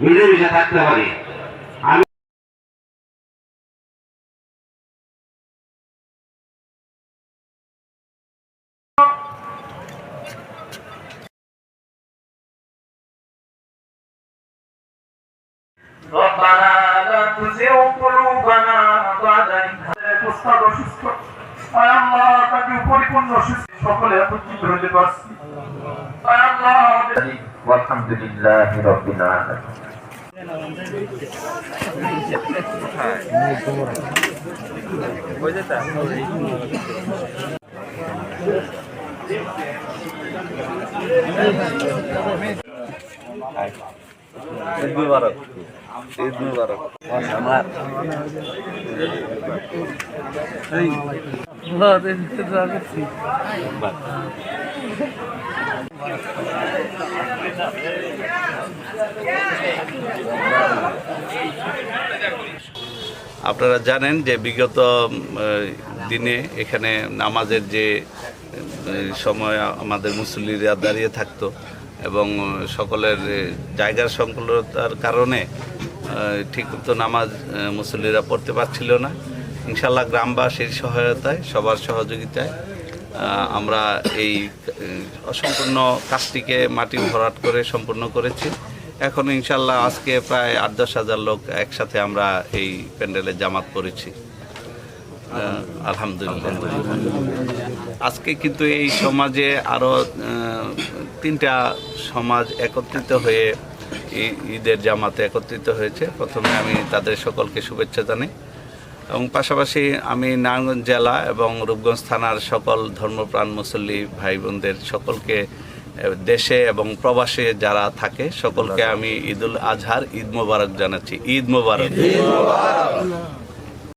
মিলেমিশে থাকতে পারি আমি ربنا لا تزغ قلوبنا بعد إذ هديتنا وهب অসুস্থ আয় আল্লাহ তাকে পরিপূর্ণ সুস্থ সকলে একত্রিত হতে পারছি আয় আল্লাহ আলহামদুলিল্লাহ রব্বিল ঈদ মুবারক ঈদ মুবারক আমার এই বাদ এই তো আপনারা জানেন যে বিগত দিনে এখানে নামাজের যে সময় আমাদের মুসল্লিরা দাঁড়িয়ে থাকতো এবং সকলের জায়গার সংকুলতার কারণে ঠিক মতো নামাজ মুসল্লিরা পড়তে পারছিল না। ইনশাল্লাহ গ্রামবাসীর সহায়তায়, সবার সহযোগিতায় আমরা এই অসম্পূর্ণ কাজটিকে মাটি ভরাট করে সম্পূর্ণ করেছি। এখন ইনশাল্লাহ আজকে প্রায় আট দশ হাজার লোক একসাথে আমরা এই প্যান্ডেলে জামাত পড়েছি। আলহামদুলিল্লাহ। আজকে কিন্তু এই সমাজে আরও তিনটা সমাজ একত্রিত হয়ে ঈদের জামাতে একত্রিত হয়েছে। প্রথমে আমি তাদের সকলকে শুভেচ্ছা জানাই। এবং পাশাপাশি আমি নারায়ণগঞ্জ জেলা এবং রূপগঞ্জ থানার সকল ধর্মপ্রাণ মুসল্লি ভাই বোনদের সকলকে দেশে এবং প্রবাসে যারা থাকে, সকলকে আমি ঈদুল আজহার ঈদ মোবারক জানাচ্ছি। ঈদ মোবারক।